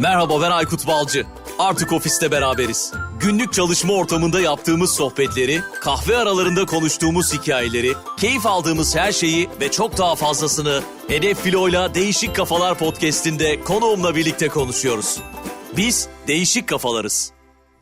Merhaba ben Aykut Balcı. Artık ofiste beraberiz. Günlük çalışma ortamında yaptığımız sohbetleri, kahve aralarında konuştuğumuz hikayeleri, keyif aldığımız her şeyi ve çok daha fazlasını Hedef Filo'yla Değişik Kafalar podcast'inde konuğumla birlikte konuşuyoruz. Biz değişik kafalarız.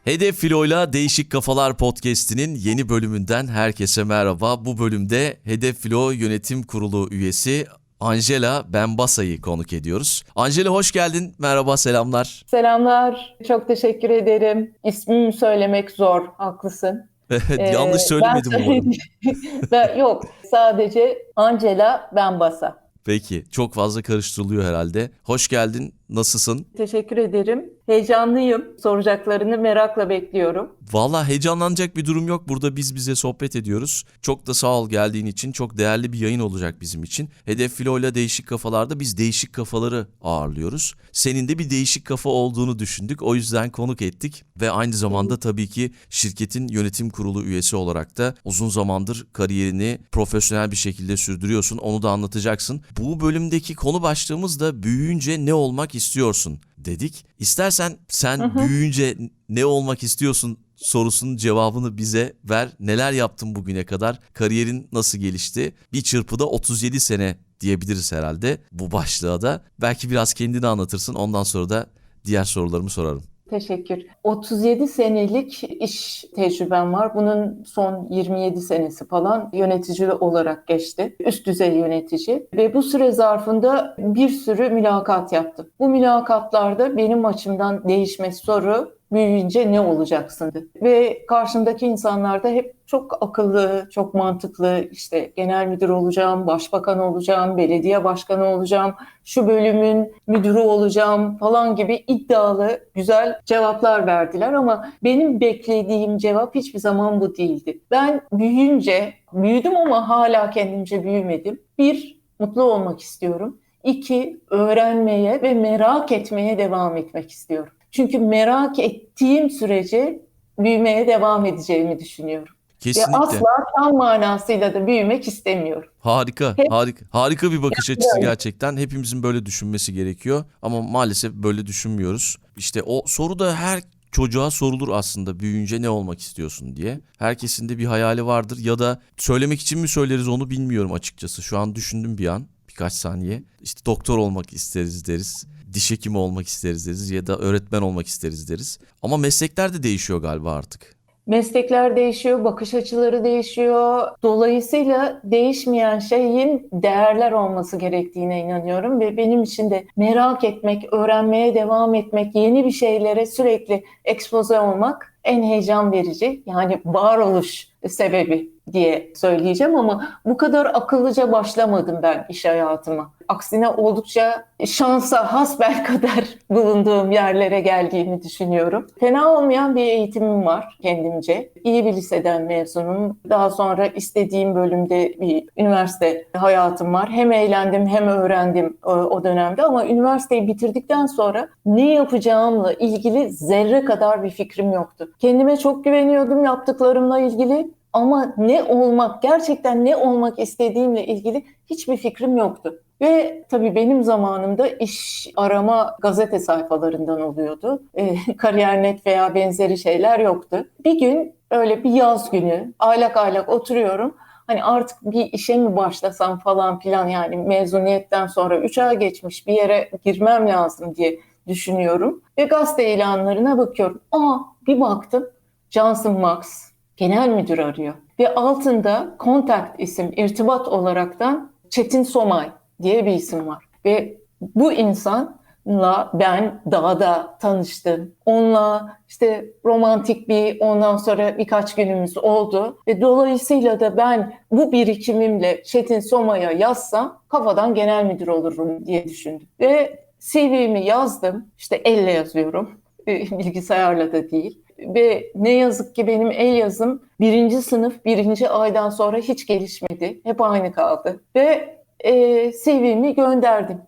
Hedef Filo'yla Değişik Kafalar podcast'inin yeni bölümünden herkese merhaba. Bu bölümde Hedef Filo Yönetim Kurulu üyesi Angela Benbasa'yı konuk ediyoruz. Angela hoş geldin. Merhaba, selamlar. Selamlar. Çok teşekkür ederim. İsmimi söylemek zor. Haklısın. Evet, yanlış Ee, söylemedim ben umarım. ben, yok. Sadece Angela Benbasa. Peki, çok fazla karıştırılıyor herhalde. Hoş geldin, nasılsın? Teşekkür ederim. Heyecanlıyım. Soracaklarını merakla bekliyorum. Valla heyecanlanacak bir durum yok. Burada biz bize sohbet ediyoruz. Çok da sağ ol geldiğin için. Çok değerli bir yayın olacak bizim için. Hedef Filo ile Değişik Kafalarda biz değişik kafaları ağırlıyoruz. Senin de bir değişik kafa olduğunu düşündük. O yüzden konuk ettik. Ve aynı zamanda tabii ki şirketin yönetim kurulu üyesi olarak da uzun zamandır kariyerini profesyonel bir şekilde sürdürüyorsun. Onu da anlatacaksın. Bu bölümdeki konu başlığımız da büyüyünce ne olmak istiyorsun dedik. İstersen sen büyüyünce ne olmak istiyorsun sorusunun cevabını bize ver. Neler yaptın bugüne kadar? Kariyerin nasıl gelişti? Bir çırpıda 37 sene diyebiliriz herhalde bu başlığa da. Belki biraz kendini anlatırsın. Ondan sonra da diğer sorularımı sorarım. Teşekkür. 37 senelik iş tecrübem var. Bunun son 27 senesi falan yönetici olarak geçti. Üst düzey yönetici. Ve bu süre zarfında bir sürü mülakat yaptım. Bu mülakatlarda benim açımdan değişme soru büyüyünce ne olacaksındı? Ve karşımdaki insanlar da hep çok akıllı, çok mantıklı işte genel müdür olacağım, başbakan olacağım, belediye başkanı olacağım, şu bölümün müdürü olacağım falan gibi iddialı güzel cevaplar verdiler ama benim beklediğim cevap hiçbir zaman bu değildi. Ben büyüyünce, büyüdüm ama hala kendimce büyümedim. Bir, mutlu olmak istiyorum. İki, öğrenmeye ve merak etmeye devam etmek istiyorum. Çünkü merak ettiğim sürece büyümeye devam edeceğimi düşünüyorum. Kesinlikle. Ve asla tam manasıyla da büyümek istemiyorum. Harika, Hep- harika. Harika bir bakış açısı öyle. gerçekten. Hepimizin böyle düşünmesi gerekiyor ama maalesef böyle düşünmüyoruz. İşte o soru da her çocuğa sorulur aslında büyüyünce ne olmak istiyorsun diye. Herkesin de bir hayali vardır ya da söylemek için mi söyleriz onu bilmiyorum açıkçası. Şu an düşündüm bir an birkaç saniye. İşte doktor olmak isteriz deriz. Diş hekimi olmak isteriz deriz ya da öğretmen olmak isteriz deriz. Ama meslekler de değişiyor galiba artık. Meslekler değişiyor, bakış açıları değişiyor. Dolayısıyla değişmeyen şeyin değerler olması gerektiğine inanıyorum ve benim için de merak etmek, öğrenmeye devam etmek, yeni bir şeylere sürekli ekspoze olmak en heyecan verici yani varoluş sebebi diye söyleyeceğim ama bu kadar akıllıca başlamadım ben iş hayatıma. Aksine oldukça şansa hasbelkader bulunduğum yerlere geldiğimi düşünüyorum. Fena olmayan bir eğitimim var kendimce. İyi bir liseden mezunum. Daha sonra istediğim bölümde bir üniversite hayatım var. Hem eğlendim hem öğrendim o, o dönemde ama üniversiteyi bitirdikten sonra ne yapacağımla ilgili zerre kadar bir fikrim yoktu. Kendime çok güveniyordum yaptıklarımla ilgili ama ne olmak, gerçekten ne olmak istediğimle ilgili hiçbir fikrim yoktu. Ve tabii benim zamanımda iş arama gazete sayfalarından oluyordu. E, Kariyer.net veya benzeri şeyler yoktu. Bir gün öyle bir yaz günü aylak aylak oturuyorum. Hani artık bir işe mi başlasam falan filan yani mezuniyetten sonra 3 ay geçmiş bir yere girmem lazım diye düşünüyorum. Ve gazete ilanlarına bakıyorum. Aa bir baktım Johnson Max genel müdür arıyor. Ve altında contact isim, irtibat olaraktan Çetin Somay diye bir isim var. Ve bu insanla ben dağda tanıştım. Onunla işte romantik bir ondan sonra birkaç günümüz oldu. Ve dolayısıyla da ben bu birikimimle Çetin Somay'a yazsam kafadan genel müdür olurum diye düşündüm. Ve CV'mi yazdım. İşte elle yazıyorum. Bilgisayarla da değil ve ne yazık ki benim el yazım birinci sınıf birinci aydan sonra hiç gelişmedi. Hep aynı kaldı. Ve e, CV'mi gönderdim.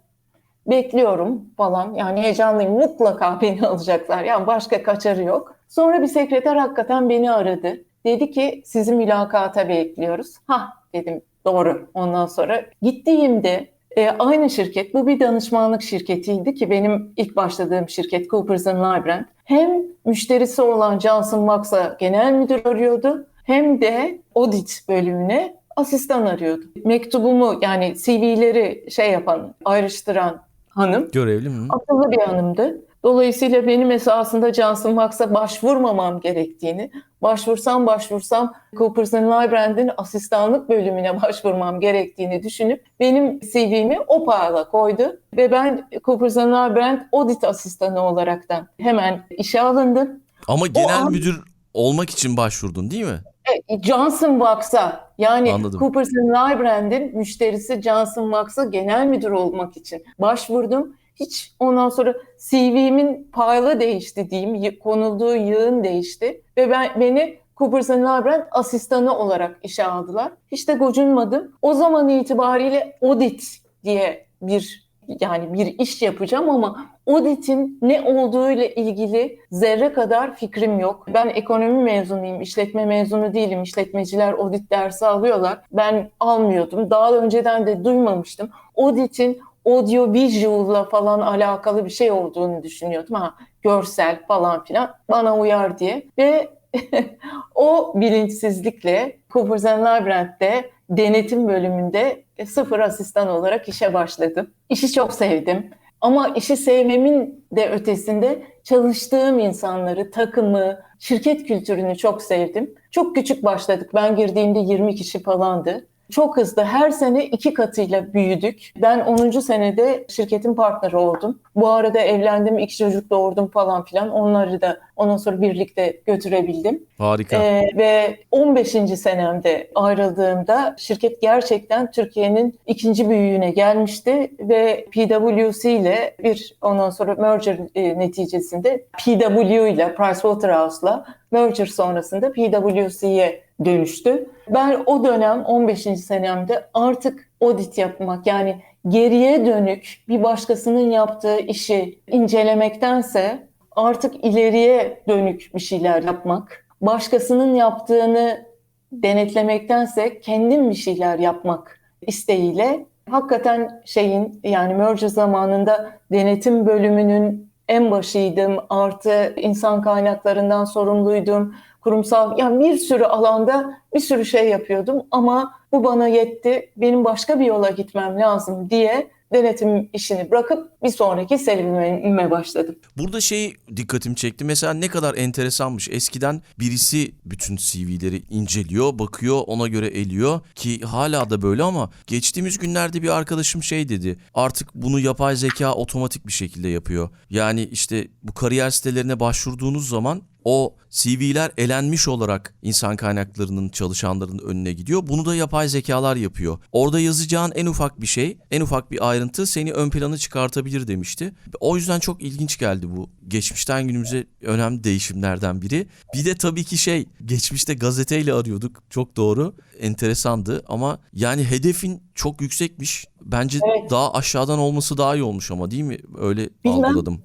Bekliyorum falan. Yani heyecanlıyım. Mutlaka beni alacaklar. Yani başka kaçarı yok. Sonra bir sekreter hakikaten beni aradı. Dedi ki sizi mülakata bekliyoruz. Ha dedim doğru. Ondan sonra gittiğimde e, aynı şirket, bu bir danışmanlık şirketiydi ki benim ilk başladığım şirket Coopers Lybrand. Hem müşterisi olan Johnson Wax'a genel müdür arıyordu hem de audit bölümüne asistan arıyordu. Mektubumu yani CV'leri şey yapan, ayrıştıran hanım Görevli mi? akıllı bir hanımdı. Dolayısıyla benim esasında Johnson Wax'a başvurmamam gerektiğini, başvursam başvursam Coopers Lybrand'in asistanlık bölümüne başvurmam gerektiğini düşünüp benim CV'mi o payla koydu. Ve ben Coopers Lybrand audit asistanı olaraktan hemen işe alındım. Ama genel an- müdür olmak için başvurdun değil mi? E, Johnson Wax'a yani Anladım. Coopers Lybrand'in müşterisi Johnson Wax'a genel müdür olmak için başvurdum. Hiç ondan sonra CV'min payla değişti diyeyim, konulduğu yığın değişti ve ben beni Coopers Lybrand asistanı olarak işe aldılar. Hiç de gocunmadım. O zaman itibariyle audit diye bir yani bir iş yapacağım ama auditin ne olduğuyla ilgili zerre kadar fikrim yok. Ben ekonomi mezunuyum, işletme mezunu değilim. İşletmeciler audit dersi alıyorlar. Ben almıyordum. Daha önceden de duymamıştım. Auditin audio visual'la falan alakalı bir şey olduğunu düşünüyordum. Ha, görsel falan filan bana uyar diye. Ve o bilinçsizlikle Coopers Lybrand'de denetim bölümünde sıfır asistan olarak işe başladım. İşi çok sevdim. Ama işi sevmemin de ötesinde çalıştığım insanları, takımı, şirket kültürünü çok sevdim. Çok küçük başladık. Ben girdiğimde 20 kişi falandı. Çok hızlı her sene iki katıyla büyüdük. Ben 10. senede şirketin partneri oldum. Bu arada evlendim, iki çocuk doğurdum falan filan. Onları da ondan sonra birlikte götürebildim. Harika. Ee, ve 15. senemde ayrıldığımda şirket gerçekten Türkiye'nin ikinci büyüğüne gelmişti ve PwC ile bir ondan sonra merger e, neticesinde PW ile Pricewaterhouse'la merger sonrasında PwC'ye dönüştü. Ben o dönem 15. senemde artık audit yapmak yani geriye dönük bir başkasının yaptığı işi incelemektense artık ileriye dönük bir şeyler yapmak, başkasının yaptığını denetlemektense kendim bir şeyler yapmak isteğiyle hakikaten şeyin yani merger zamanında denetim bölümünün en başıydım. Artı insan kaynaklarından sorumluydum. Kurumsal yani bir sürü alanda bir sürü şey yapıyordum ama bu bana yetti. Benim başka bir yola gitmem lazım diye denetim işini bırakıp bir sonraki serüvenime başladım. Burada şey dikkatimi çekti. Mesela ne kadar enteresanmış. Eskiden birisi bütün CV'leri inceliyor, bakıyor, ona göre eliyor ki hala da böyle ama geçtiğimiz günlerde bir arkadaşım şey dedi. Artık bunu yapay zeka otomatik bir şekilde yapıyor. Yani işte bu kariyer sitelerine başvurduğunuz zaman o CV'ler elenmiş olarak insan kaynaklarının çalışanların önüne gidiyor. Bunu da yapay zekalar yapıyor. Orada yazacağın en ufak bir şey, en ufak bir ayrıntı seni ön plana çıkartabilir demişti. O yüzden çok ilginç geldi bu. Geçmişten günümüze önemli değişimlerden biri. Bir de tabii ki şey, geçmişte gazeteyle arıyorduk. Çok doğru. Enteresandı ama yani hedefin çok yüksekmiş. Bence Evet. daha aşağıdan olması daha iyi olmuş ama değil mi? Öyle Bilmem. algıladım.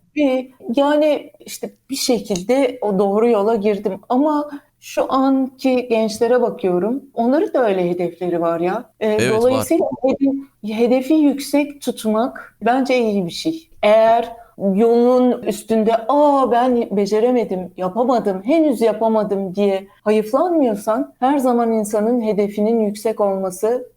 Yani işte bir şekilde o doğru yola girdim ama şu anki gençlere bakıyorum. Onların da öyle hedefleri var ya. Ee, Evet, var. dolayısıyla hedefi, yüksek tutmak bence iyi bir şey. Eğer yolun üstünde aa ben beceremedim, yapamadım, henüz yapamadım diye hayıflanmıyorsan her zaman insanın hedefinin yüksek olmasını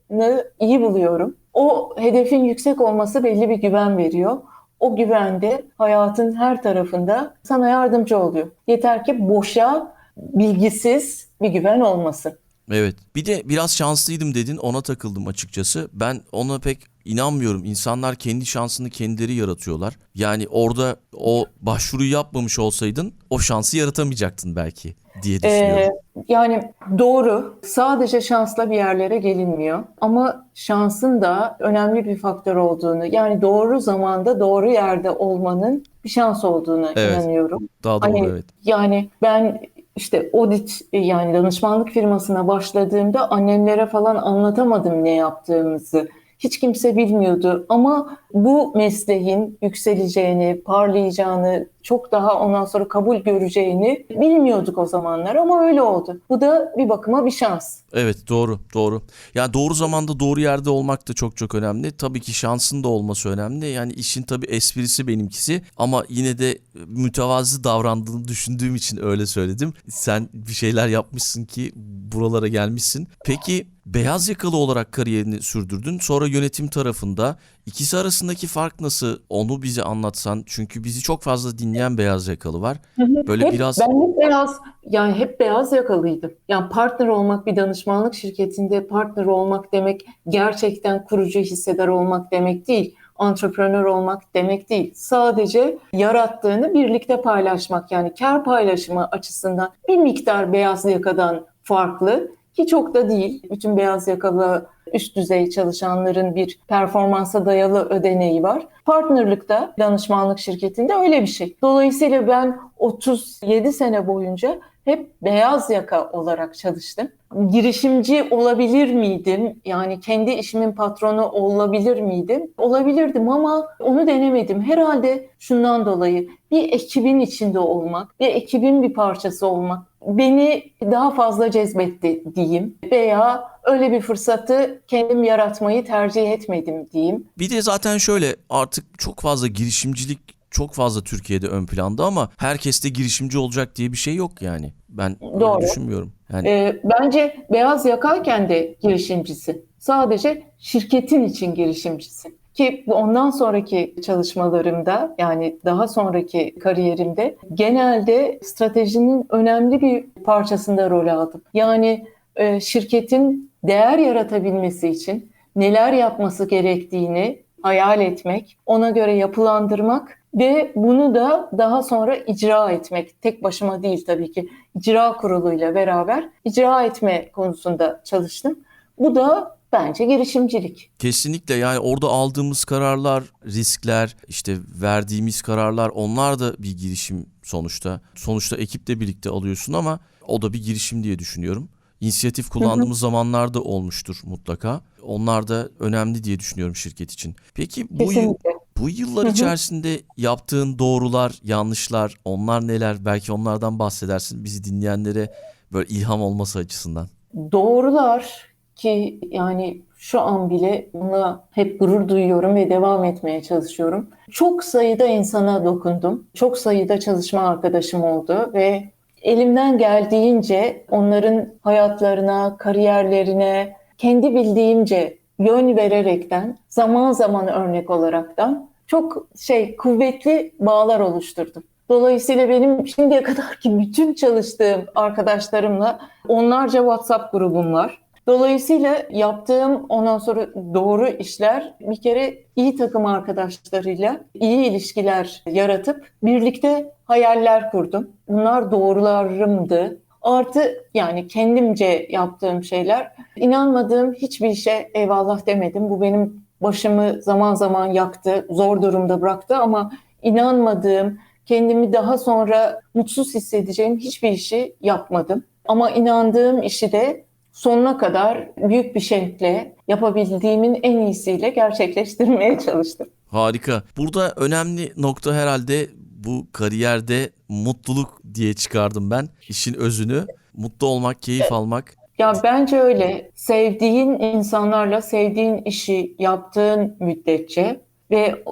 iyi buluyorum. O hedefin yüksek olması belli bir güven veriyor. O güvende hayatın her tarafında sana yardımcı oluyor. Yeter ki boşa, bilgisiz bir güven olmasın. Evet. Bir de biraz şanslıydım dedin ona takıldım açıkçası. Ben ona pek inanmıyorum. İnsanlar kendi şansını kendileri yaratıyorlar. Yani orada o başvuruyu yapmamış olsaydın o şansı yaratamayacaktın belki diye düşünüyorum. Ee, yani doğru. Sadece şansla bir yerlere gelinmiyor. Ama şansın da önemli bir faktör olduğunu, yani doğru zamanda doğru yerde olmanın bir şans olduğunu Evet. inanıyorum. Daha doğru Hani evet. yani ben işte audit yani danışmanlık firmasına başladığımda annemlere falan anlatamadım ne yaptığımızı. Hiç kimse bilmiyordu ama bu mesleğin yükseleceğini, parlayacağını, çok daha ondan sonra kabul göreceğini bilmiyorduk o zamanlar ama öyle oldu. Bu da bir bakıma bir şans. Evet doğru doğru. Ya doğru zamanda doğru yerde olmak da çok çok önemli. Tabii ki şansın da olması önemli. Yani işin tabii esprisi benimkisi ama yine de mütevazı davrandığını düşündüğüm için öyle söyledim. Sen bir şeyler yapmışsın ki buralara gelmişsin. Peki beyaz yakalı olarak kariyerini sürdürdün. Sonra yönetim tarafında ikisi arasındaki fark nasıl? Onu bize anlatsan. Çünkü bizi çok fazla dinleyen beyaz yakalı var. Böyle hep, biraz Ben hep beyaz, yani hep beyaz yakalıydım. Yani partner olmak bir danışmanlık şirketinde partner olmak demek gerçekten kurucu hisseder olmak demek değil. Entrepreneur olmak demek değil. Sadece yarattığını birlikte paylaşmak yani kar paylaşımı açısından bir miktar beyaz yakadan farklı ki çok da değil. Bütün beyaz yakalı üst düzey çalışanların bir performansa dayalı ödeneği var. Partnerlikte danışmanlık şirketinde öyle bir şey. Dolayısıyla ben 37 sene boyunca hep beyaz yaka olarak çalıştım. Girişimci olabilir miydim? Yani kendi işimin patronu olabilir miydim? Olabilirdim ama onu denemedim. Herhalde şundan dolayı bir ekibin içinde olmak, bir ekibin bir parçası olmak beni daha fazla cezbetti diyeyim veya öyle bir fırsatı kendim yaratmayı tercih etmedim diyeyim. Bir de zaten şöyle artık çok fazla girişimcilik çok fazla Türkiye'de ön planda ama herkes de girişimci olacak diye bir şey yok yani. Ben öyle Doğru. düşünmüyorum. Yani Ee, bence beyaz yakayken de girişimcisi. Sadece şirketin için girişimcisi. Ki bu ondan sonraki çalışmalarımda yani daha sonraki kariyerimde genelde stratejinin önemli bir parçasında rol aldım. Yani e, şirketin değer yaratabilmesi için neler yapması gerektiğini hayal etmek, ona göre yapılandırmak ve bunu da daha sonra icra etmek. Tek başıma değil tabii ki. icra kuruluyla beraber icra etme konusunda çalıştım. Bu da bence girişimcilik. kesinlikle yani orada aldığımız kararlar, riskler, işte verdiğimiz kararlar onlar da bir girişim sonuçta. Sonuçta ekiple birlikte alıyorsun ama o da bir girişim diye düşünüyorum. İnisiyatif kullandığımız zamanlar da olmuştur mutlaka. Onlar da önemli diye düşünüyorum şirket için. Peki bu Kesinlikle. Bu yıllar Hı hı. içerisinde yaptığın doğrular, yanlışlar, onlar neler? Belki onlardan bahsedersin bizi dinleyenlere böyle ilham olması açısından. Doğrular ki yani şu an bile buna hep gurur duyuyorum ve devam etmeye çalışıyorum. Çok sayıda insana dokundum. Çok sayıda çalışma arkadaşım oldu ve elimden geldiğince onların hayatlarına, kariyerlerine kendi bildiğimce yön vererekten zaman zaman örnek olaraktan çok şey kuvvetli bağlar oluşturdum. Dolayısıyla benim şimdiye kadarki bütün çalıştığım arkadaşlarımla onlarca WhatsApp grubum var. Dolayısıyla yaptığım ondan sonra doğru işler bir kere iyi takım arkadaşlarıyla iyi ilişkiler yaratıp birlikte hayaller kurdum. Bunlar doğrularımdı. Artı yani kendimce yaptığım şeyler. İnanmadığım hiçbir işe eyvallah demedim. Bu benim başımı zaman zaman yaktı, zor durumda bıraktı ama inanmadığım, kendimi daha sonra mutsuz hissedeceğim hiçbir işi yapmadım. Ama inandığım işi de sonuna kadar büyük bir şevkle yapabildiğimin en iyisiyle gerçekleştirmeye çalıştım. Harika. Burada önemli nokta herhalde bu kariyerde mutluluk diye çıkardım ben. İşin özünü. Mutlu olmak, keyif almak. Ya bence öyle. Sevdiğin insanlarla sevdiğin işi yaptığın müddetçe ve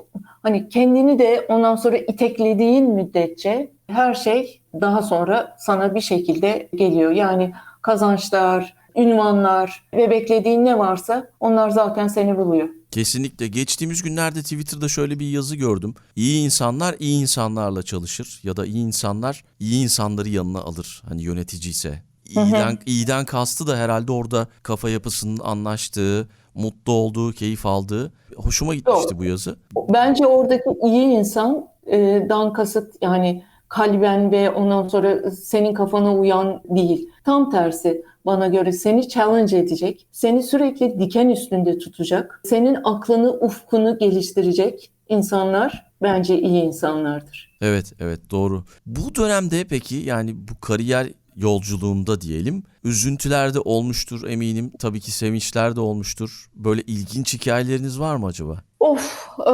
hani kendini de ondan sonra iteklediğin müddetçe her şey daha sonra sana bir şekilde geliyor. Yani kazançlar, ünvanlar ve beklediğin ne varsa onlar zaten seni buluyor. Kesinlikle. Geçtiğimiz günlerde Twitter'da şöyle bir yazı gördüm. İyi insanlar iyi insanlarla çalışır ya da iyi insanlar iyi insanları yanına alır. Hani yönetici ise. İyiden, iyiden kastı da herhalde orada kafa yapısının anlaştığı, mutlu olduğu, keyif aldığı. Hoşuma gitmişti Doğru. bu yazı. Bence oradaki iyi insan e, dan kasıt yani kalben ve ondan sonra senin kafana uyan değil. Tam tersi bana göre seni challenge edecek, seni sürekli diken üstünde tutacak, senin aklını, ufkunu geliştirecek insanlar bence iyi insanlardır. Evet, evet doğru. Bu dönemde peki yani bu kariyer yolculuğunda diyelim üzüntüler de olmuştur eminim. Tabii ki sevinçler de olmuştur. Böyle ilginç hikayeleriniz var mı acaba? Of, e,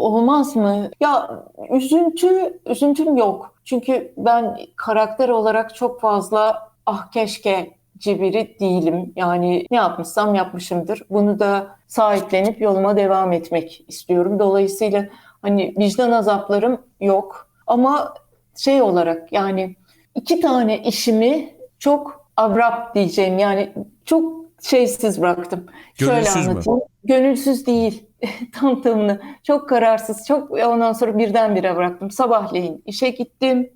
olmaz mı? Ya üzüntü, üzüntüm yok. Çünkü ben karakter olarak çok fazla ah keşke biri değilim. Yani ne yapmışsam yapmışımdır. Bunu da sahiplenip yoluma devam etmek istiyorum. Dolayısıyla hani vicdan azaplarım yok. Ama şey olarak yani iki tane işimi çok abrupt diyeceğim. Yani çok şeysiz bıraktım. Gönülsüz Şöyle mü? anlatayım. Gönülsüz değil. Tam tamını. Çok kararsız. Çok ondan sonra birdenbire bıraktım. Sabahleyin işe gittim.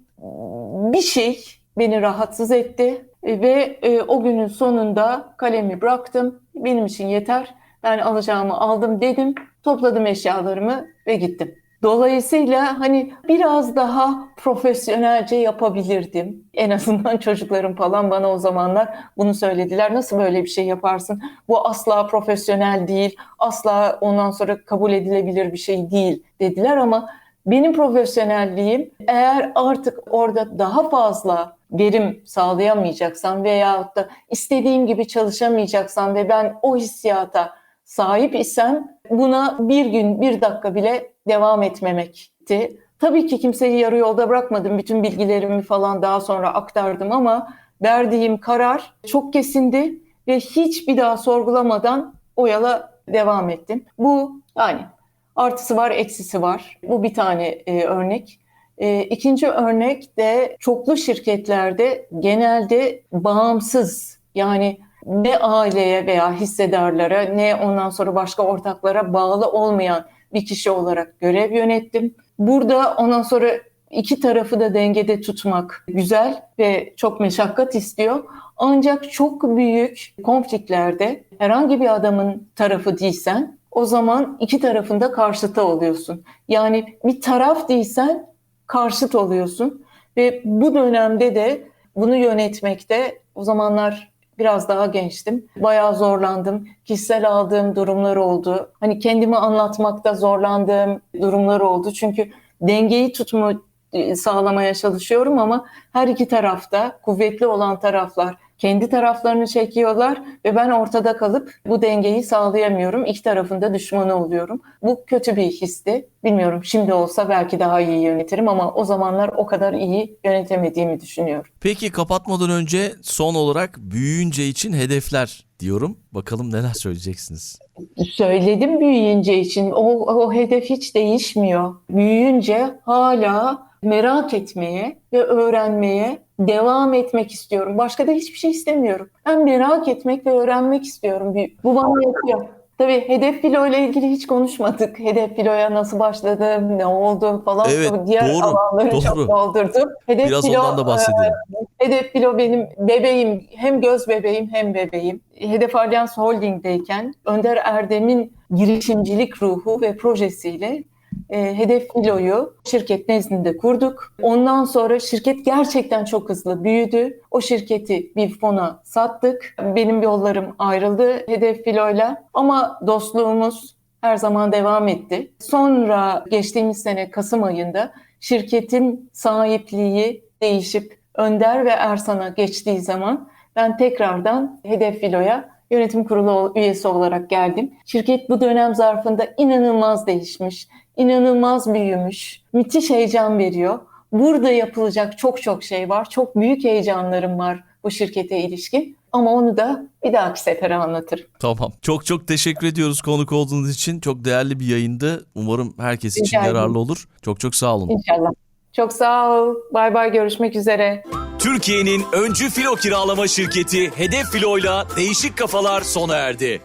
Bir şey beni rahatsız etti ve e, o günün sonunda kalemi bıraktım. Benim için yeter. Ben alacağımı aldım dedim. Topladım eşyalarımı ve gittim. Dolayısıyla hani biraz daha profesyonelce yapabilirdim. En azından çocuklarım falan bana o zamanlar bunu söylediler. Nasıl böyle bir şey yaparsın? Bu asla profesyonel değil. Asla ondan sonra kabul edilebilir bir şey değil dediler ama benim profesyonelliğim eğer artık orada daha fazla verim sağlayamayacaksam veyahut da istediğim gibi çalışamayacaksam ve ben o hissiyata sahip isem buna bir gün bir dakika bile devam etmemekti. Tabii ki kimseyi yarı yolda bırakmadım. Bütün bilgilerimi falan daha sonra aktardım ama verdiğim karar çok kesindi ve hiç bir daha sorgulamadan o yola devam ettim. Bu yani artısı var, eksisi var. Bu bir tane e, örnek. E, ikinci örnek de çoklu şirketlerde genelde bağımsız yani ne aileye veya hissedarlara ne ondan sonra başka ortaklara bağlı olmayan bir kişi olarak görev yönettim. Burada ondan sonra iki tarafı da dengede tutmak güzel ve çok meşakkat istiyor. Ancak çok büyük konfliklerde herhangi bir adamın tarafı değilsen o zaman iki tarafında karşıta oluyorsun. Yani bir taraf değilsen karşıt oluyorsun ve bu dönemde de bunu yönetmekte o zamanlar biraz daha gençtim. Bayağı zorlandım. Kişisel aldığım durumlar oldu. Hani kendimi anlatmakta zorlandığım durumlar oldu. Çünkü dengeyi tutma e, sağlamaya çalışıyorum ama her iki tarafta kuvvetli olan taraflar kendi taraflarını çekiyorlar ve ben ortada kalıp bu dengeyi sağlayamıyorum. İki tarafında düşmanı oluyorum. Bu kötü bir histi. Bilmiyorum şimdi olsa belki daha iyi yönetirim ama o zamanlar o kadar iyi yönetemediğimi düşünüyorum. Peki kapatmadan önce son olarak büyüyünce için hedefler diyorum. Bakalım neler söyleyeceksiniz. Söyledim büyüyünce için o, o hedef hiç değişmiyor. Büyüyünce hala merak etmeye ve öğrenmeye devam etmek istiyorum. Başka da hiçbir şey istemiyorum. Ben merak etmek ve öğrenmek istiyorum. Bu bana yetiyor. Tabii hedef filo ile ilgili hiç konuşmadık. Hedef filoya nasıl başladım, ne oldu falan. Evet, Diğer doğru, alanları doğru. çok doldurdum. Hedef Biraz filo, ondan da bahsedelim. e, Hedef filo benim bebeğim. Hem göz bebeğim hem bebeğim. Hedef Alyans Holding'deyken Önder Erdem'in girişimcilik ruhu ve projesiyle e, Hedef Filo'yu şirket nezdinde kurduk. Ondan sonra şirket gerçekten çok hızlı büyüdü. O şirketi bir fona sattık. Benim yollarım ayrıldı Hedef Filo'yla ama dostluğumuz her zaman devam etti. Sonra geçtiğimiz sene Kasım ayında şirketin sahipliği değişip Önder ve Ersan'a geçtiği zaman ben tekrardan Hedef Filo'ya yönetim kurulu üyesi olarak geldim. Şirket bu dönem zarfında inanılmaz değişmiş, inanılmaz büyümüş, müthiş heyecan veriyor. Burada yapılacak çok çok şey var. Çok büyük heyecanlarım var bu şirkete ilişkin. Ama onu da bir dahaki sefere anlatırım. Tamam. Çok çok teşekkür ediyoruz konuk olduğunuz için. Çok değerli bir yayındı. Umarım herkes için yararlı olur. Çok çok sağ olun. İnşallah. Çok sağ ol. Bay bay görüşmek üzere. Türkiye'nin öncü filo kiralama şirketi Hedef Filo'yla değişik kafalar sona erdi.